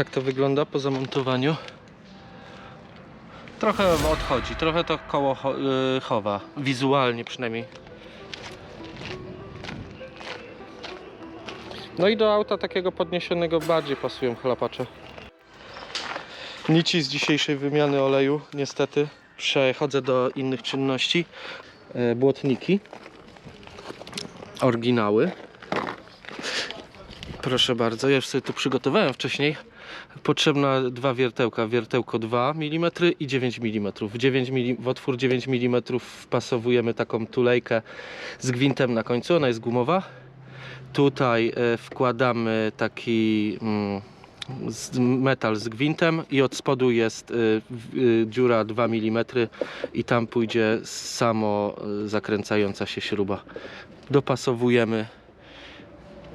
Tak to wygląda po zamontowaniu. Trochę odchodzi, trochę to koło y, chowa, wizualnie przynajmniej. No i do auta takiego podniesionego bardziej pasują chlapacze. Nici z dzisiejszej wymiany oleju, niestety. Przechodzę do innych czynności. E, Błotniki. Oryginały. Proszę bardzo, ja już sobie tu przygotowałem wcześniej. Potrzebna dwa wiertełka, wiertełko 2 mm i 9 mm. W, 9 mm. w otwór 9 mm wpasowujemy taką tulejkę z gwintem na końcu, ona jest gumowa. Tutaj e, wkładamy taki mm, metal z gwintem i od spodu jest e, e, dziura 2 mm i tam pójdzie samo zakręcająca się śruba. Dopasowujemy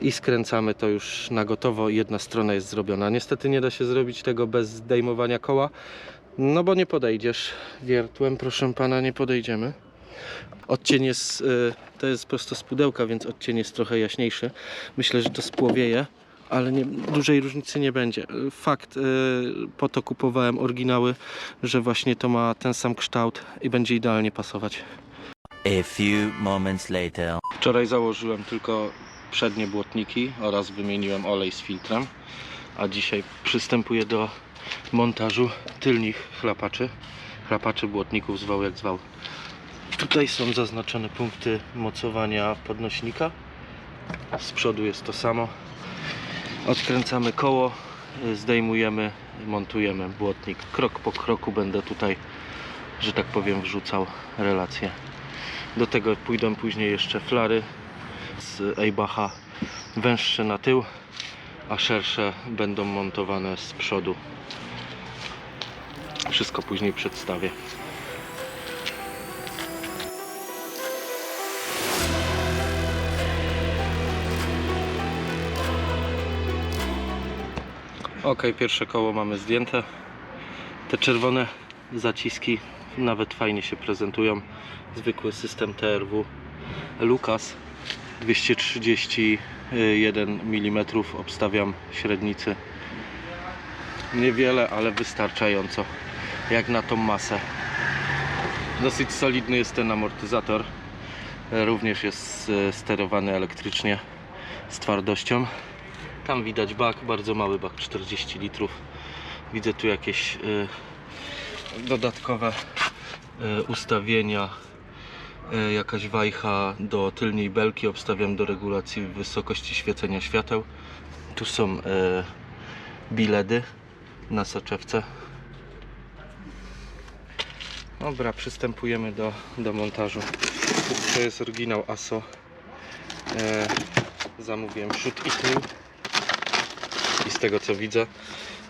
i skręcamy to już na gotowo. Jedna strona jest zrobiona. Niestety nie da się zrobić tego bez zdejmowania koła, no bo nie podejdziesz wiertłem, proszę pana, nie podejdziemy. Odcień jest, y, to jest prosto z pudełka, więc odcień jest trochę jaśniejszy. Myślę, że to spłowieje, ale nie, dużej różnicy nie będzie. Y, Fakt, y, po to kupowałem oryginały, że właśnie to ma ten sam kształt i będzie idealnie pasować. A few moments later. Wczoraj założyłem tylko przednie błotniki oraz wymieniłem olej z filtrem, a dzisiaj przystępuję do montażu tylnych chlapaczy, chlapaczy błotników zwał jak zwał. Tutaj są zaznaczone punkty mocowania podnośnika. Z przodu jest to samo. Odkręcamy koło, y, zdejmujemy, montujemy błotnik. Krok po kroku będę tutaj, że tak powiem, wrzucał relacje. Do tego pójdą później jeszcze flary z Eybacha węższe na tył, a szersze będą montowane z przodu. Wszystko później przedstawię. Ok, pierwsze koło mamy zdjęte. Te czerwone zaciski nawet fajnie się prezentują. Zwykły system TRW. Lukas 231 mm obstawiam średnicy. Niewiele, ale wystarczająco jak na tą masę. Dosyć solidny jest ten amortyzator. Również jest e, sterowany elektrycznie z twardością. Tam widać bak, bardzo mały bak, 40 litrów. Widzę tu jakieś e, dodatkowe e, ustawienia jakaś wajcha do tylnej belki obstawiam do regulacji wysokości świecenia świateł. Tu są e, biledy na soczewce. Dobra przystępujemy do, do montażu. To jest oryginał ASO e, zamówiłem przód i tył i z tego co widzę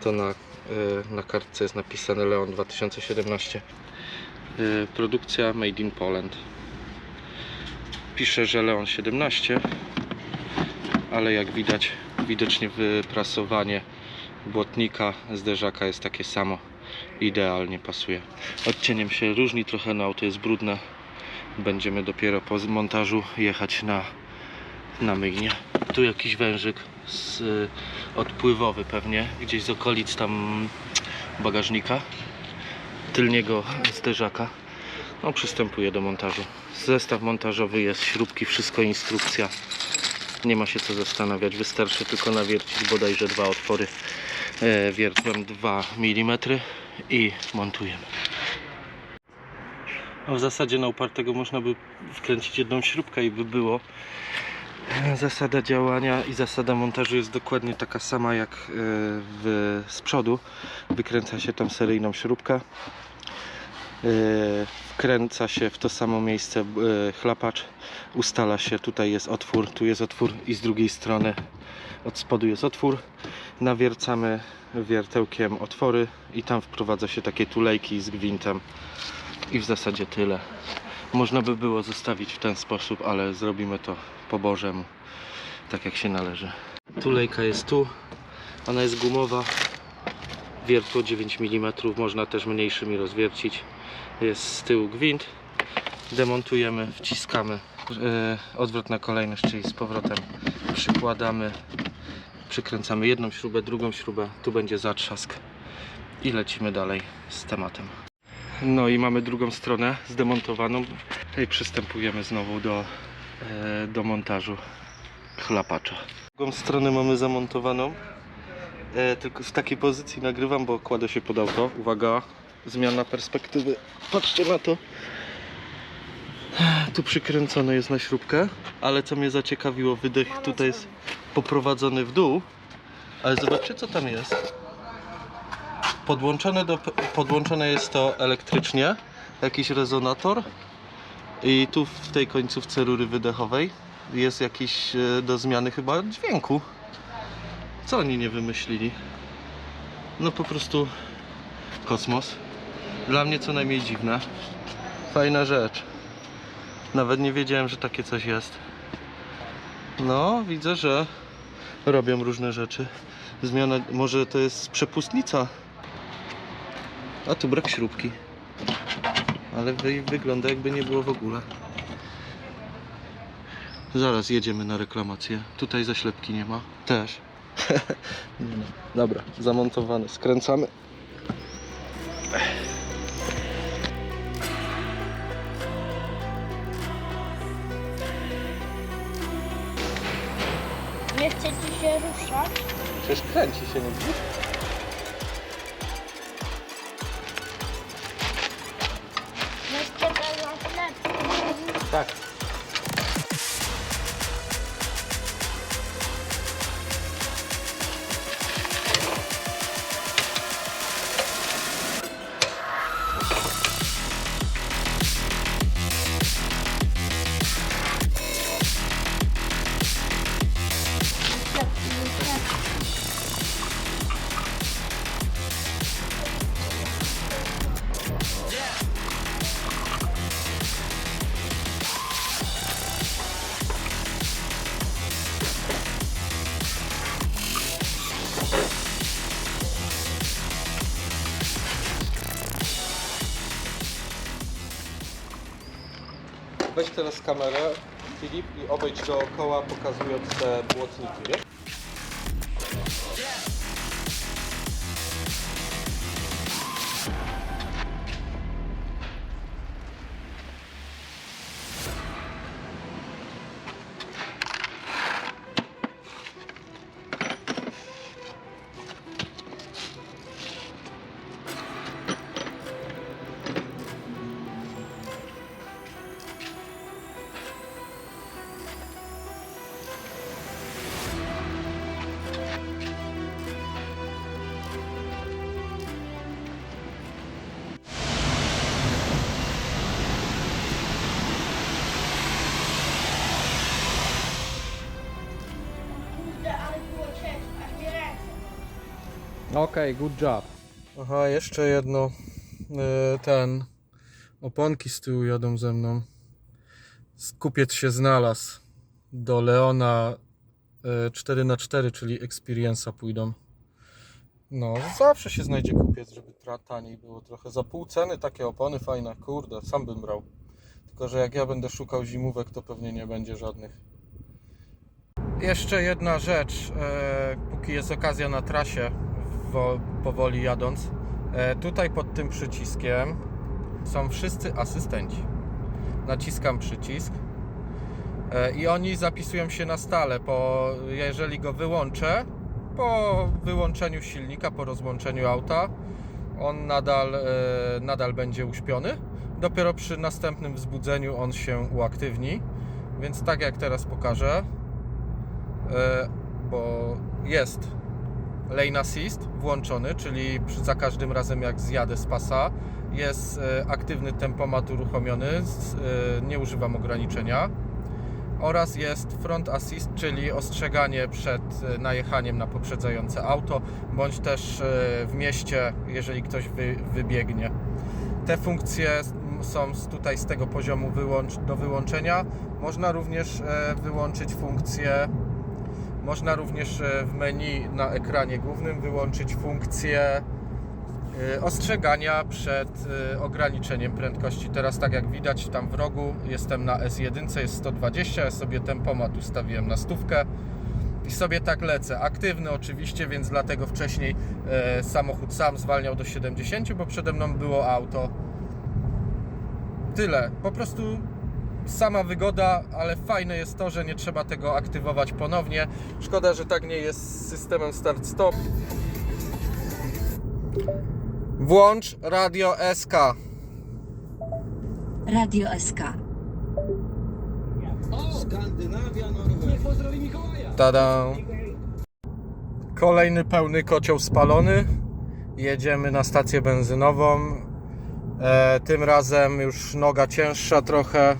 to na, e, na kartce jest napisane Leon 2017 E, produkcja made in Poland pisze, że Leon 17 ale jak widać widocznie wyprasowanie błotnika zderzaka jest takie samo. Idealnie pasuje. Odcieniem się różni trochę no auto jest brudne. Będziemy dopiero po montażu jechać na na myjnię tu jakiś wężyk z, y, odpływowy pewnie gdzieś z okolic tam bagażnika. Tylniego zderzaka no przystępuję do montażu. Zestaw montażowy jest śrubki wszystko instrukcja. Nie ma się co zastanawiać wystarczy tylko nawiercić bodajże dwa otwory. E, wiertłem 2 mm i montujemy. A w zasadzie na upartego można by wkręcić jedną śrubkę i by było. Zasada działania i zasada montażu jest dokładnie taka sama jak e, w, z przodu. Wykręca się tą seryjną śrubkę wkręca się w to samo miejsce yy, chlapacz, ustala się, tutaj jest otwór, tu jest otwór i z drugiej strony od spodu jest otwór. Nawiercamy wiertełkiem otwory i tam wprowadza się takie tulejki z gwintem i w zasadzie tyle. Można by było zostawić w ten sposób, ale zrobimy to po bożemu, tak jak się należy. Tulejka jest tu, ona jest gumowa, wiertło 9 mm, można też mniejszymi rozwiercić. Jest z tyłu gwint, demontujemy, wciskamy e, odwrotna kolejność, czyli z powrotem przykładamy Przykręcamy jedną śrubę, drugą śrubę, tu będzie zatrzask i lecimy dalej z tematem. No i mamy drugą stronę zdemontowaną i przystępujemy znowu do, e, do montażu chlapacza. Drugą stronę mamy zamontowaną, e, tylko w takiej pozycji nagrywam, bo kładę się pod auto. Uwaga, zmiana perspektywy. Patrzcie na to. Tu przykręcone jest na śrubkę, ale co mnie zaciekawiło, wydech tutaj jest poprowadzony w dół, ale zobaczcie co tam jest. Podłączone, do, podłączone jest to elektrycznie, jakiś rezonator i tu w tej końcówce rury wydechowej jest jakiś e, do zmiany chyba dźwięku. Co oni nie wymyślili? No po prostu kosmos. Dla mnie co najmniej dziwne. Fajna rzecz. Nawet nie wiedziałem, że takie coś jest. No, widzę, że robią różne rzeczy. Zmiana, może to jest przepustnica. A tu brak śrubki. Ale wy, wygląda jakby nie było w ogóle. Zaraz jedziemy na reklamację. Tutaj zaślepki nie ma. Też. ma. Dobra, zamontowane. Skręcamy. Nie chce ci się ruszać? Przecież kręci się, nie widzisz? Teraz kamerę, Filip, i obejdź dookoła, pokazując te błotniki, wiesz? Okej, good job. Aha, jeszcze jedno. E, Ten. Oponki z tyłu jadą ze mną. Kupiec się znalazł. Do Leona 4x4, czyli Experience'a pójdą. No, zawsze się znajdzie kupiec, żeby taniej było trochę. Za pół ceny takie opony fajne, kurde, sam bym brał. Tylko, że jak ja będę szukał zimówek, to pewnie nie będzie żadnych. Jeszcze jedna rzecz, e, póki jest okazja na trasie, powoli jadąc. E, tutaj pod tym przyciskiem są wszyscy asystenci. Naciskam przycisk e, i oni zapisują się na stale. Po, jeżeli go wyłączę, po wyłączeniu silnika, po rozłączeniu auta, on nadal, e, nadal będzie uśpiony. Dopiero przy następnym wzbudzeniu on się uaktywni. Więc tak jak teraz pokażę, bo jest lane assist włączony, czyli za każdym razem jak zjadę z pasa jest e, aktywny tempomat uruchomiony, e, nie używam ograniczenia oraz jest front assist, czyli ostrzeganie przed e, najechaniem na poprzedzające auto, bądź też w mieście, jeżeli ktoś wy, wybiegnie. Te funkcje są tutaj z tego poziomu wyłącz, do wyłączenia. Można również wyłączyć funkcję można również e, w menu na ekranie głównym wyłączyć funkcję e, ostrzegania przed e, ograniczeniem prędkości. Teraz tak jak widać tam w rogu jestem na S1, jest 120, ja sobie tempomat ustawiłem na stówkę I sobie tak lecę. Aktywny oczywiście, więc dlatego wcześniej samochód sam zwalniał do 70, bo przede mną było auto. Tyle. Po prostu sama wygoda, ale fajne jest to, że nie trzeba tego aktywować ponownie. Szkoda, że tak nie jest z systemem start-stop. Włącz radio SK. Radio SK. Skandynawia, Norwegia. Niech pozdrowi Mikołaja. Tada! Kolejny pełny kocioł spalony. Jedziemy na stację benzynową. E, tym razem już noga cięższa trochę.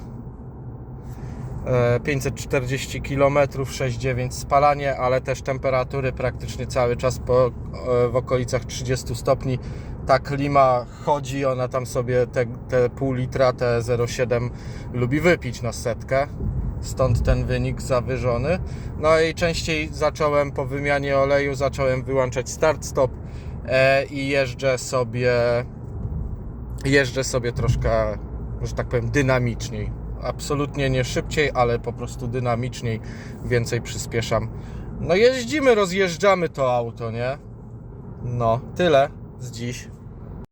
E, 540 km, 6,9 spalanie, ale też temperatury praktycznie cały czas po, e, w okolicach 30 stopni. Ta klima chodzi, ona tam sobie te, te pół litra, te 0,7 lubi wypić na setkę stąd ten wynik zawyżony. No i częściej zacząłem po wymianie oleju, zacząłem wyłączać start-stop e, i jeżdżę sobie jeżdżę sobie troszkę, że tak powiem, dynamiczniej. Absolutnie nie szybciej, ale po prostu dynamiczniej, więcej przyspieszam. No jeździmy, rozjeżdżamy to auto, nie? No, tyle z dziś.